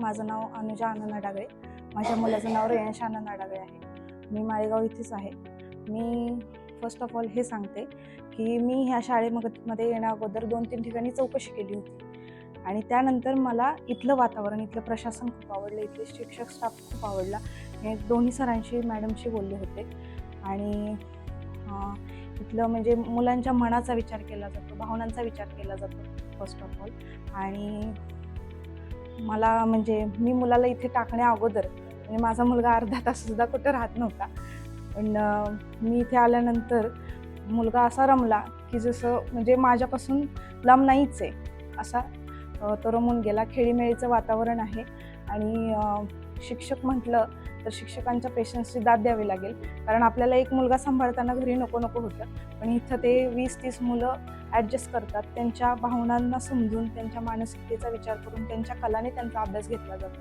माझं नाव अनुजा आनंद डागळे. माझ्या मुलाचं नाव रेयंश आनंद डागळे आहे. मी माळेगाव इथेच आहे. मी फर्स्ट ऑफ ऑल हे सांगते की मी ह्या शाळेमध्ये येण्या अगोदर दोन तीन ठिकाणी चौकशी केली होती. आणि त्यानंतर मला इथलं वातावरण इथलं प्रशासन खूप आवडलं इथले शिक्षक स्टाफ खूप आवडला. मी दोन्ही सरांशी मॅडमशी बोलले होते. आणि इथलं म्हणजे मुलांच्या मनाचा विचार केला जातो भावनांचा विचार केला जातो फर्स्ट ऑफ ऑल आणि मला म्हणजे मी मुलाला इथे टाकण्या अगोदर म्हणजे माझा मुलगा अर्धा तास सुद्धा कुठं राहत नव्हता. पण मी इथे आल्यानंतर मुलगा असा रमला की जसं म्हणजे माझ्यापासून लांब नाहीच आहे असा तो रमून गेला. खेळीमेळीचं वातावरण आहे आणि शिक्षक म्हटलं तर शिक्षकांच्या पेशन्सची दाद द्यावी लागेल. कारण आपल्याला एक मुलगा सांभाळताना घरी नको नको होतं. पण इथं ते वीस तीस मुलं ॲडजस्ट करतात. त्यांच्या भावनांना समजून त्यांच्या मानसिकतेचा विचार करून त्यांच्या कलाने त्यांचा अभ्यास घेतला जातो.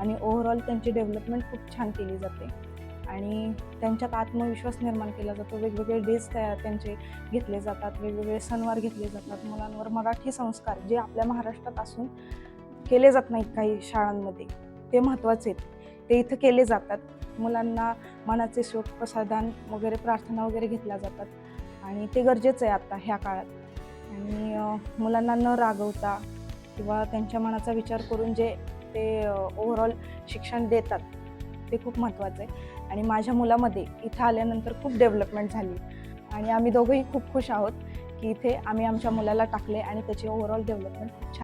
आणि ओव्हरऑल त्यांची डेव्हलपमेंट खूप छान केली जाते. आणि त्यांच्यात आत्मविश्वास निर्माण केला जातो. वेगवेगळे डेज तयार त्यांचे घेतले जातात. वेगवेगळे सणवार घेतले जातात. मुलांवर मराठी संस्कार जे आपल्या महाराष्ट्रात असून केले जात नाहीत काही शाळांमध्ये ते महत्त्वाचे आहेत. ते इथं केले जातात. मुलांना मनाचे शोक प्रसादान वगैरे प्रार्थना वगैरे घेतल्या जातात. आणि ते गरजेचं आहे आत्ता ह्या काळात. आणि मुलांना न रागवता किंवा त्यांच्या मनाचा विचार करून जे ते ओव्हरऑल शिक्षण देतात ते खूप महत्त्वाचं आहे. आणि माझ्या मुलामध्ये इथं आल्यानंतर खूप डेव्हलपमेंट झाली. आणि आम्ही दोघंही खूप खुश आहोत की इथे आम्ही आमच्या मुलाला टाकले आणि त्याची ओव्हरऑल डेव्हलपमेंट खूप छान